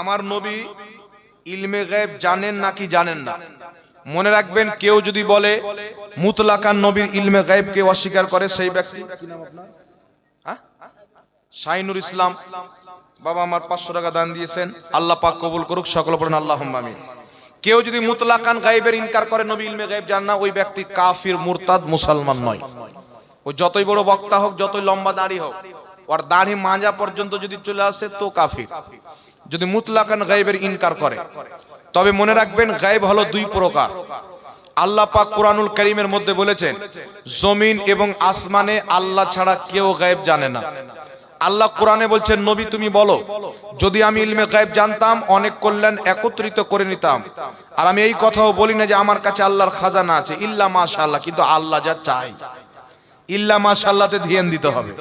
আমার নবী ইলমে গায়েব জানেন নাকি জানেন না? মনে রাখবেন, কেউ যদি বলে মুতলাকান নবীর ইলমে গায়েবকে অস্বীকার করে সেই ব্যক্তি। আপনার? হ্যাঁ? ইসলাম। বাবা আমার পাঁচশো টাকা দান দিয়েছেন। আল্লাহ পাক কবুল করুক, সকল পড়েন আল্লাহ আমিন। কেউ যদি মুতলাকান গায়েবের ইনকার করে নবী ইলমে গায়েব জান না, ওই ব্যক্তি কাফির, মুরতাদ, মুসলমান নয়। ও যতই বড় বক্তা হোক, যতই লম্বা দাড়ি হোক ওর দাড়ি মাজা পর্যন্ত যদি চলে আসে তো কাফির। যদি মুতলাকান গায়েবের ইনকার করে। তবে মনে রাখবেন গায়েব হলো দুই প্রকার। আল্লাহ পাক কোরআনুল করিমের মধ্যে বলেছেন, জমিন এবং আসমানে আল্লাহ ছাড়া কেউ গায়েব জানে না। আল্লাহ কোরআনে বলছেন, নবী তুমি বলো, যদি আমি ইলমে গায়েব জানতাম, অনেক কল্যাণ একত্রিত করে নিতাম। আর আমি এই কথাও বলি না যে আমার কাছে আল্লাহর খাজানা আছে। ইল্লা মাশাআল্লাহ, কিন্তু আল্লাহ যা চাই ইল্লা মাশাআল্লাহতে ধ্যান দিতে হবে।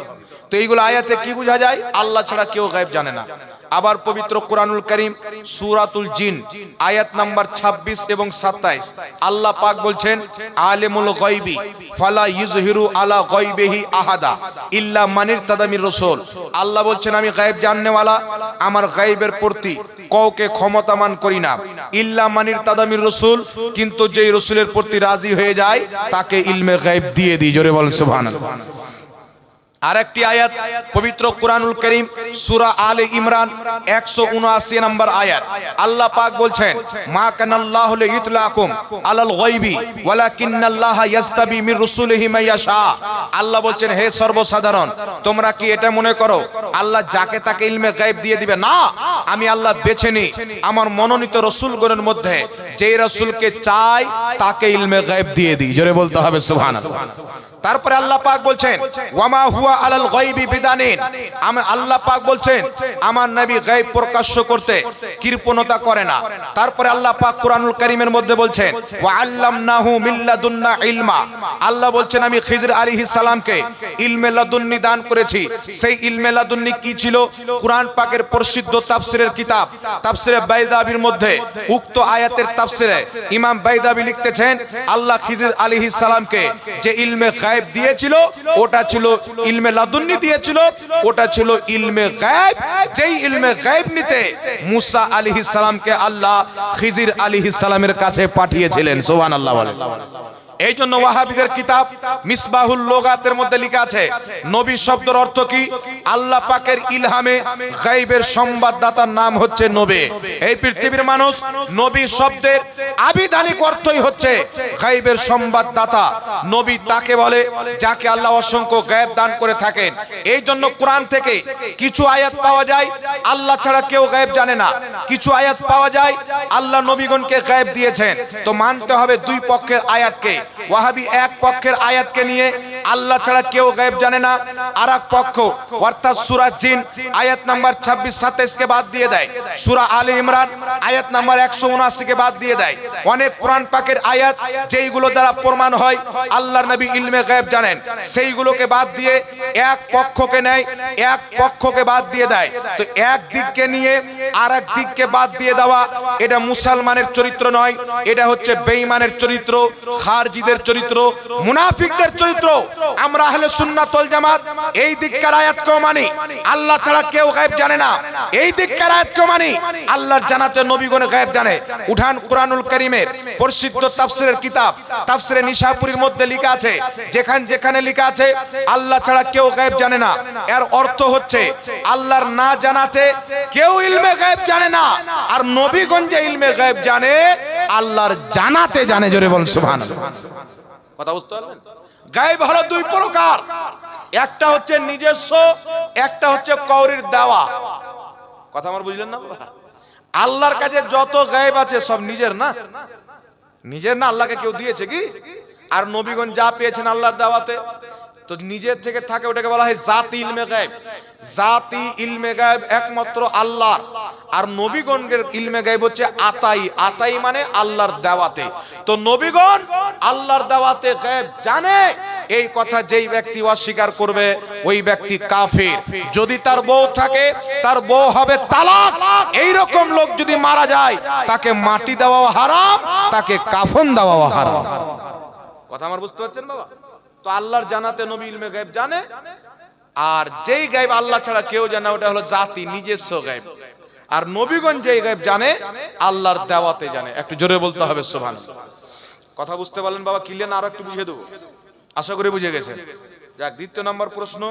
তো এইগুলো আয়াতে কি বোঝা যায়? আল্লাহ ছাড়া কেউ গায়েব জানে না। আবার পবিত্র কোরআনুল করিম, সুরাতুল জিন, আয়াত নাম্বার 26 এবং 27 আল্লাহ পাক বলছেন, আলেমুল গায়বি, ফালা ইউজহিরু আলা গায়বিহি আহাদা ইল্লা মানির তাদামির রাসূল। আল্লাহ বলছেন, আমি গায়েব জাননেওয়ালা, আমার গায়েবের প্রতি কাউকে ক্ষমতামান করি না। ইল্লা মানির তাদামির রাসূল, কিন্তু যেই রাসূলের প্রতি রাজি হয়ে যায়, তাকে ইলমে গায়েব দিয়ে দিই। জোরে বলেন, সুবহানাল্লাহ। আরেকটি আয়াত, পবিত্র কোরআনুল করিম, সূরা আলে ইমরান 179 নম্বর আয়াত। আল্লাহ পাক বলছেন, মা কানাল্লাহু লিইতলাকুম আলাল গায়বি, ওয়ালাকিন্নাল্লাহ ইয়াস্তাবি মির রাসূলিহি মাইয়াশা আল্লাহ বলছেন, হে সর্বসাধারণ, তোমরা কি এটা মনে করো? আল্লাহ যাকে তাকে ইলমে গায়েব দিয়ে দিবে? না, আমি আল্লাহ বেছে নি আমার মনোনীত রাসূলগণের মধ্যে। যেই রাসূলকে চাই, তাকে ইলমে গায়েব দিয়ে দিই। জোরে বলতে হবে, সুবহানাল্লাহ। তারপরে আল্লাহ পাক বলছেন, ওয়ামা হুয়া আলাল গায়বি বিদানিন। আমি আল্লাহ পাক বলছেন, আমার নবী গায়ব প্রকাশ্য করতে কৃপণতা করে না। তারপরে আল্লাহ পাক কোরআনুল কারীমের মধ্যে বলছেন ওয়া আল্লামনাহু মিল্লাদুন্না ইলমা। আল্লাহ বলছেন, আমি খিজর আলাইহিস সালামকে ইলমে লাদুন্নি দান করেছি। সেই ইলমে লাদুন্নি কি ছিল? কোরআন পাকের প্রসিদ্ধ তাফসীরের কিতাব, তাফসিরে বাইদাবির মধ্যে উক্ত আয়াতের তাফসীরে ইমাম বাইদাবি লিখতেছেন, আল্লাহ খিজর আলাইহিস সালামকে যে ইলমে গায়েব দিয়েছিল, ওটা ছিল ইলমে লাদুন্নি দিয়েছিল, ওটা ছিল ইলমে গায়েব। যেই ইলমে গায়েব নিতে মুসা আলাইহিস সালামকে আল্লাহ খিজির আলাইহিস সালামের কাছে পাঠিয়েছিলেন, সুবহানাল্লাহ বলেন। এই জন্য ওয়াহাবিদের কিতাব মিসবাহুল লোগাতের মধ্যে লেখা আছে নবী শব্দের অর্থ কি? আল্লাহ পাকের ইলহামে গায়বের সংবাদদাতার নাম হচ্ছে নবী। এই পৃথিবীর মানুষ নবী শব্দের আবিধানিক অর্থই হচ্ছে গায়বের সংবাদদাতা। নবী তাকে বলে, যাকে আল্লাহ অসংখ্য গায়েব দান করে থাকেন। এই জন্য কোরআন থেকে কিছু আয়াত পাওয়া যায়, আল্লাহ ছাড়া কেউ গায়েব জানে না। কিছু আয়াত পাওয়া যায়, আল্লাহ নবীগণকে গায়েব দিয়েছেন। তো মানতে হবে দুই পক্ষের আয়াতকে। ওয়াহাবি এক পক্ষের আয়াতকে নিয়ে আল্লাহ ছাড়া কেউ গায়েব জানে না। আর এক পক্ষ, অর্থাৎ সুরা জিন, আয়াত নাম্বার 26 27 কে বাদ দিয়ে দেয়। সুরা আলী ইমরান, আয়াত নাম্বার 179 কে বাদ দিয়ে দেয়। অনেক কোরআন পাকের আয়াত যেইগুলো দ্বারা প্রমাণ হয়, আল্লাহর নবী ইলমে গায়েব জানেন। সেইগুলোকে বাদ দিয়ে এক পক্ষকে নেয়, এক পক্ষকে বাদ দিয়ে দেয়। তো এক দিককে নিয়ে আর এক দিককে বাদ দিয়ে দেওয়া, এটা মুসলমানের চরিত্র নয়, এটা হচ্ছে বেঈমানের চরিত্র, খারজিদের চরিত্র, মুনাফিকদের চরিত্র। আমরা আহলে সুন্নাত ওয়াল জামাত, এই দিককার আয়াতকেও মানি? আল্লাহ ছাড়া কেউ গায়েব জানে না। এই দিককার আয়াতকেও মানি? আল্লাহর জানাতে নবীগণ গায়েব জানে। উঠান কোরআনুল কারীমের প্রসিদ্ধ তাফসিরের কিতাব তাফসিরে নিশাপুরীর মধ্যে লেখা আছে যেখানে যেখানে লেখা আছে আল্লাহ ছাড়া কেউ গায়েব জানে না। এর অর্থ হচ্ছে আল্লাহর না জানাতে কেউ ইলমে গায়েব জানে না। আর নবীগণ যে ইলমে গায়েব জানে আল্লাহর জানাতে জানে জোরে বল সুবহানাল্লাহ। কথা বুঝতে পারলেন? গায়েব হলো দুই প্রকার। একটা হচ্ছে নিজস্ব একটা হচ্ছে কৌরির দেওয়া। কথা আমার বুঝলেন না বাবা? আল্লাহর কাছে যত গায়েব আছে সব নিজের না? নিজের না আল্লাহকে কেউ দিয়েছে কি? আর নবীগণ যা পেয়েছেন আল্লাহর দাওয়াতে। তো নিজের থেকে থাকে ওটাকে বলা হয় জাতি ইলমে গায়েব। জাতি ইলমে গায়েব একমাত্র আল্লাহর। আর নবীগণের ইলমে গায়েব হচ্ছে আতাই। আতাই মানে আল্লাহর দেওয়াতে। তো নবীগণ আল্লাহর দেওয়াতে গায়েব জানে? এই কথা যেই ব্যক্তি অস্বীকার করবে, ওই ব্যক্তি কাফির। যদি তার বউ থাকে, তার বউ হবে তালাক। এই রকম লোক যদি মারা যায়, তাকে মাটি দেওয়াও হারাম, তাকে কাফন দেওয়াও হারাম। কথা আমার বুঝতে পারছেন বাবা? তো আল্লাহর জানাতে নবী ইলমে গায়েব জানে? আর যেই গায়েব আল্লাহ ছাড়া কেউ জানে ওটা হলো জাতি, নিজস্ব গায়েব। আর নবীগঞ্জ যে গায়েব জানে, আল্লাহর দেওয়াতে জানে। একটু জোরে বলতে হবে সোভান কথা বুঝতে পারলেন বাবা? কিলেন আরও একটু বুঝিয়ে দেবো। আশা করি বুঝে গেছেন। যাক, দ্বিতীয় নম্বর প্রশ্ন।